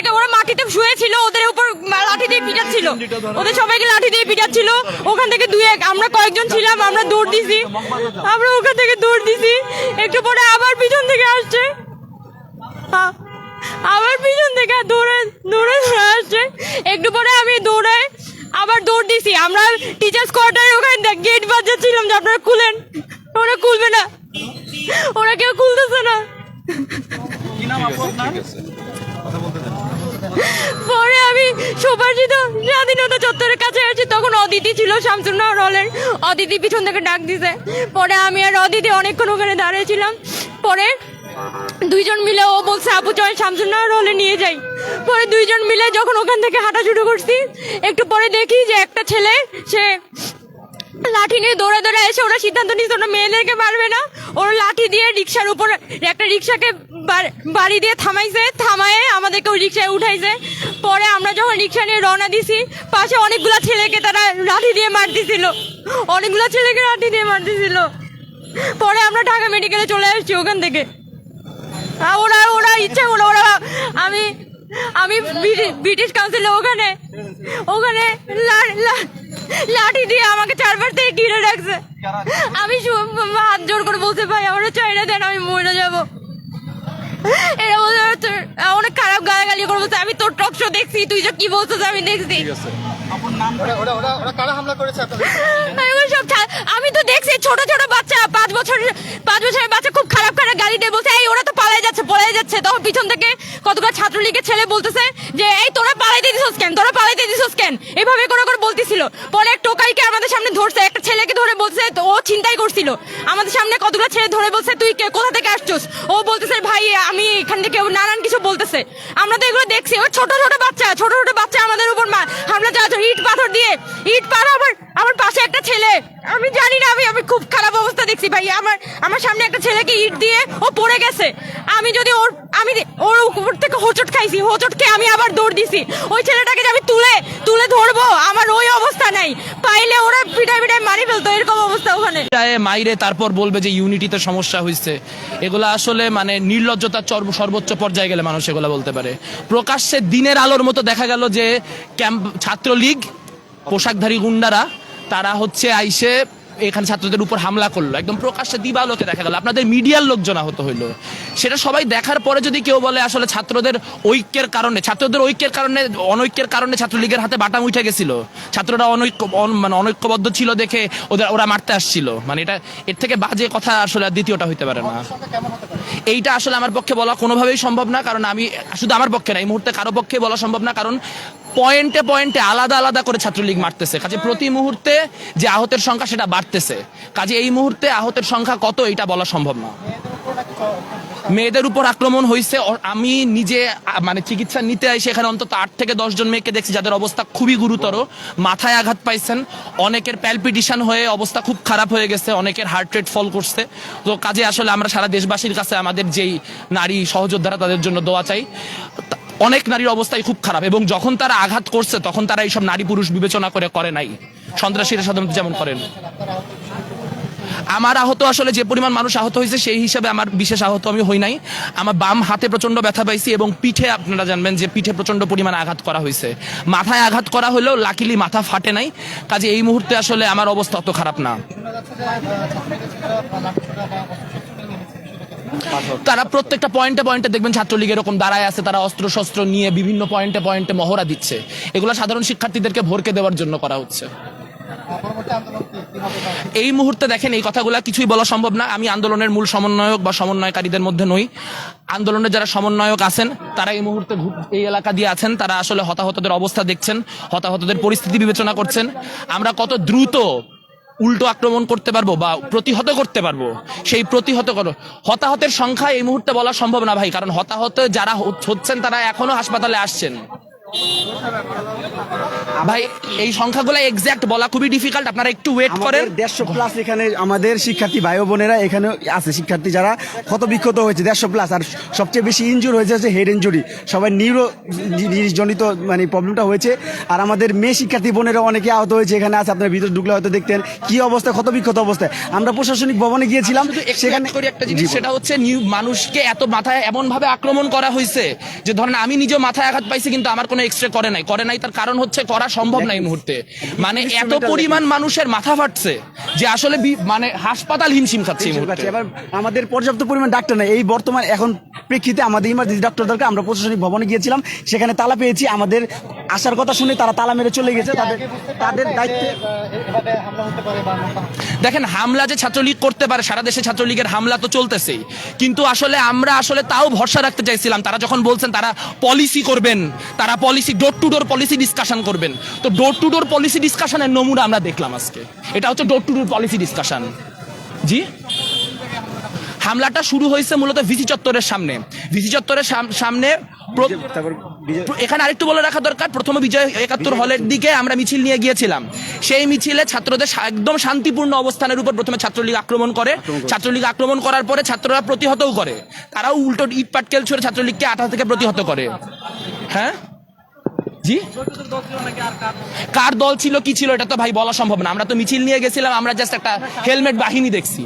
ওদেরকে ওরা মাটিতে শুয়েছিল, ওদের উপর লাঠি দিয়ে পিটাচ্ছিল। ওদের সবাইকে লাঠি দিয়ে পিটাচ্ছিল। ওখান থেকে দুই এক, আমরা কয়েকজন ছিলাম, আমরা দৌড় দিছি। আমরা ওখান থেকে দৌড় দিছি। একটু পরে আবার পিছন থেকে আসছে। আবার পিছন থেকে দৌড়ে দৌড়ে দৌড়ে আসছে। একটু পরে আমি দৌড়াই আবার দৌড় দিছি। আমরা টিচার্স কোয়ার্টারে ওখানে গেট বাজাচ্ছিলাম যে আপনারা খুলেন। ওরা খুলবে না। ওরা কেউ খুলতেছে না। পরে আমি সুভাষিত স্বাধীনতা চত্বরের কাছে আসছি তখন অদিতি ছিল শামসুন্নাহর হলের অদিতি পিছন থেকে ডাক দিছে। পরে আমি আর অদিতি অনেকক্ষণ ওখানে দাঁড়িয়েছিলাম পরে দুইজন মিলে ও বলছে, আপু চয় শামসুন্নাহর হলে নিয়ে যাই। পরে দুইজন মিলে যখন ওখান থেকে হাঁটা শুরু করছি, একটু পরে দেখি যে একটা ছেলে, সে লাঠি নিয়ে দৌড়ে দৌড়ে এসে ওরা সিদ্ধান্ত নিয়েছে, ওরা মেয়েদেরকে মারবে না। ওরা লাঠি দিয়ে রিক্সার উপর, একটা রিক্সাকে বাড়ি দিয়ে থামাইছে, থামায়ে আমাদেরকে ওই রিক্সায় উঠাইছে। পরে আমরা যখন রিক্সা নিয়ে রওনা দিছি, পাশে অনেকগুলো ছেলেকে তারা লাঠি দিয়ে মারতেছিল। অনেকগুলো ছেলেকে লাঠি দিয়ে মারতেছিল। পরে আমরা ঢাকা মেডিকেলে চলে আসছি ওখান থেকে। ওরা ওরা ইচ্ছা করল ওরা, আমি আমি ব্রিটি- ব্রিটিশ কাউন্সিলে ওখানে ওখানে লাঠি দিয়ে আমাকে চারবার থেকে ঘিরে রাখছে। আমি হাত জোর করে বলতে ভাই আমার চাইলে দেন আমি মরে যাব। এরা বলছে, তোর- অনেক খারাপ গালাগালি করে বলছে আমি তোর টক শো দেখছি তুই যে কি বলছিস আমি দেখছি। আমি তো দেখছি ছোট ছোট বাচ্চা পাঁচ বছর পাঁচ বছরের বাচ্চা খুব খারাপ খারাপ গালি দিয়ে বলছে এই ওরা তো পালাই যাচ্ছে পলাই যাচ্ছে। তখন পিছন থেকে কতগুলো ছাত্রলীগের ছেলে বলতেছে যে এই তোরা পালাই দিয়ে দিছস কেন? তোরা পালাই দিয়ে দিছস কেন? এভাবে করে করে বলতেছিল, পরে টোকাইকে আমাদের সামনে ধরছে, একটা ছেলেকে ধরে বলছে ও চিন্তাই করছিল। আমাদের সামনে কতগুলো ছেলে ধরে বলছে, তুই কোথা থেকে আসছিস? ও বলতেছে, ভাই, আমি এখান থেকে নানান কিছু বলতেছে। আমরা তো এগুলো দেখছি ও ছোট ছোট বাচ্চা, ছোট ছোট বাচ্চা আমাদের উপর মা- হামলা চালাচ্ছে ইট পাথর দিয়ে, ইট পাথর আবার আমার পাশে একটা ছেলে। আমি জানি না, আমি আমি খুব খারাপ অবস্থা দেখছি, ভাই, আমার আমার সামনে একটা ছেলেকে ইট দিয়ে ও পড়ে গেছে। আমি যদি ওর, আমি ওর উপর থেকে হোঁচট খাইছি হোঁচট খেয়ে আমি আবার দৌড় দিছি। ওই ছেলেটাকে যে আমি তুলে তুলে ধরবো, আমার ওই অবস্থা নাই। পাইলে ওরা পিটাই পিটাই মারি ফেলতো, এরকম অবস্থা ওখানে। মাইরে তারপর বলবে যে ইউনিটিতে সমস্যা হয়েছে এগুলো আসলে মানে নির্লজ্জতার সর্বোচ্চ পর্যায়ে গেলে মানুষ এগুলো বলতে পারে। প্রকাশ্যে দিনের আলোর মতো দেখা গেল যে ক্যাম্প ছাত্রলীগ, পোশাকধারী গুন্ডারা, তারা হচ্ছে আইসে এখানে ছাত্রদের উপর হামলা করল। একদম প্রকাশ্যে দিবালোকে দেখা গেল। আপনাদের মিডিয়ার লোকজন আহত হইল। সেটা সবাই দেখার পরে যদি কেউ বলে আসলে ছাত্রদের ঐক্যের কারণে, ছাত্রদের ঐক্যের কারণে, অনৈক্যের কারণে ছাত্রলীগের হাতে বাটাম উঠে গেছিল। ছাত্ররা অনৈক্য, অন- মানে অনৈক্যবদ্ধ ছিল দেখে ওদের, ওরা মারতে আসছিল। মানে এটা, এর থেকে বাজে কথা আসলে দ্বিতীয়টা হইতে পারে না। এইটা আসলে আমার পক্ষে বলা কোনোভাবেই সম্ভব না, কারণ আমি, শুধু আমার পক্ষে না, এই মুহূর্তে কারও পক্ষে বলা সম্ভব না, কারণ পয়েন্টে পয়েন্টে আলাদা আলাদা করে ছাত্রলীগ মারতেছে। কাজে প্রতি মুহূর্তে যে আহতের সংখ্যা সেটা বাড়তেছে। কাজে এই মুহূর্তে আহতের সংখ্যা কত এটা বলা সম্ভব না। মেয়েদের উপর আক্রমণ হয়েছে আমি নিজে মানে চিকিৎসা নিতে আসি এখানে অন্তত আট থেকে দশ জন মেয়েকে দেখছি যাদের অবস্থা খুবই গুরুতর। মাথায় আঘাত পাইছেন। অনেকের প্যালপিটিশন হয়ে অবস্থা খুব খারাপ হয়ে গেছে। অনেকের হার্ট রেট ফল করছে। তো কাজে আসলে আমরা সারা দেশবাসীর কাছে আমাদের যেই নারী সহযোদ্ধারা তাদের জন্য দোয়া চাই। অনেক নারীর অবস্থাই খুব খারাপ এবং যখন তারা আঘাত করছে, তখন তারা এইসব নারী পুরুষ বিবেচনা করে করে নাই। সন্ত্রাসীরা সাধারণত যেমন করেন। আমার আহত আসলে যে পরিমাণ মানুষ আহত হয়েছে, সেই হিসাবে আমার বিশেষ আহত আমি হই নাই। আমার বাম হাতে প্রচণ্ড ব্যথা পাইছি এবং পিঠে আপনারা জানবেন যে পিঠে প্রচণ্ড পরিমাণ আঘাত করা হয়েছে। মাথায় আঘাত করা হলেও লাকিলি মাথা ফাটে নাই। কাজে এই মুহূর্তে আসলে আমার অবস্থা অত খারাপ না। তারা প্রত্যেকটা পয়েন্টে পয়েন্টে দেখবেন ছাত্রলীগ এরকম দাঁড়ায় আছে, তারা অস্ত্র শস্ত্র নিয়ে বিভিন্ন পয়েন্টে পয়েন্টে মহড়া দিচ্ছে। এগুলো সাধারণ শিক্ষার্থীদেরকে ভরকে দেওয়ার জন্য করা হচ্ছে। এই মুহূর্তে দেখেন এই কথাগুলো কিছুই বলা সম্ভব না। আমি আন্দোলনের মূল সমন্বয়ক বা সমন্বয়কারীদের মধ্যে নই। আন্দোলনের যারা সমন্বয়ক আছেন, তারা এই মুহূর্তে এই এলাকা দিয়ে আছেন। তারা আসলে হতাহতদের অবস্থা দেখছেন, হতাহতদের পরিস্থিতি বিবেচনা করছেন। আমরা কত দ্রুত উল্টো আক্রমণ করতে পারব বা প্রতিহত করতে পারব, সেই প্রতিহত করো, হতাহতের সংখ্যা এই মুহূর্তে বলা সম্ভব না ভাই, কারণ হতাহত যারা হচ্ছেন তারা এখনও হাসপাতালে আসছেন। ভাই এই সংখ্যাগুলো এক্সাক্ট বলা খুবই ডিফিকাল্ট আপনারা একটু ওয়েট করেন। দেড়শো প্লাস এখানে আমাদের শিক্ষার্থী ভাই বোনেরা এখানে আছে শিক্ষার্থী যারা ক্ষত বিক্ষত হয়েছে দেড়শো প্লাস আর সবচেয়ে বেশি ইনজুর হয়েছে হচ্ছে হেড ইনজুরি সবাই নিউরো জনিত মানে প্রবলেমটা হয়েছে। আর আমাদের মেয়ে শিক্ষার্থী বোনেরা অনেকে আহত হয়েছে এখানে আছে আপনার ভিতরে ঢুকলে হয়তো দেখতেন কি অবস্থা ক্ষত বিক্ষত অবস্থায়। আমরা প্রশাসনিক ভবনে গিয়েছিলাম সেখানে করি একটা জিনিস সেটা হচ্ছে মানুষকে এত মাথায় এমন ভাবে আক্রমণ করা হয়েছে যে ধরেন আমি নিজে মাথায় আঘাত পাইছি কিন্তু আমার কোনো এক্সরে করে নাই। করে নাই তার কারণ হচ্ছে করা সম্ভব না এই মুহূর্তে। মানে এত পরিমাণ মানুষের মাথা ফাটছে যে আসলে মানে হাসপাতাল হিমশিম খাচ্ছে এই মুহূর্তে। এবার আমাদের পর্যাপ্ত পরিমাণ ডাক্তার নেই। এই বর্তমান এখন প্রেক্ষিতে আমাদের ইমার্জেন্সি ডাক্তার দরকার। আমরা প্রশাসনিক ভবনে গিয়েছিলাম। সেখানে তালা পেয়েছি। আমাদের আসার কথা শুনে তারা তালা মেরে চলে গেছে। তাদের তাদের দায়িত্বে আহ, এভাবে হামলা হতে পারে বা এমনটা দেখেন হামলা যে ছাত্রলীগ করতে পারে সারা দেশে ছাত্রলীগের হামলা তো চলতেছেই। কিন্তু আসলে আমরা আসলে তাও ভরসা রাখতে চাইছিলাম। তারা যখন বলছেন তারা পলিসি করবেন। তারা policy door to door policy discussion করবেন। তো ডোর টু ডোর পলিসি ডিসকাশনের নমুনা আমরা দেখলাম আজকে। এটা হচ্ছে door to door policy discussion জি? হামলাটা শুরু হয়েছে মূলত ভিসি চত্বরের সামনে। ভিসি চত্বরের সামনে এখানে আরেকটু বলে রাখা দরকার। প্রথমে বিজয় একাত্তর হলের দিকে আমরা মিছিল নিয়ে গিয়েছিলাম। সেই মিছিলে ছাত্রদের একদম শান্তিপূর্ণ অবস্থানের উপর প্রথমে ছাত্রলীগ আক্রমণ করে। ছাত্রলীগ আক্রমণ করার পরে ছাত্ররা প্রতিহতও করে। তারাও উল্টো ইট পাটকেল ছড়ে ছাত্রলীগকে আঠা থেকে প্রতিহত করে। হ্যাঁ? জি? কার দল ছিল, কি ছিল, এটা তো ভাই বলা সম্ভব না। আমরা তো মিছিল নিয়ে গেছিলাম, আমরা জাস্ট একটা হেলমেট বাহিনী দেখছি।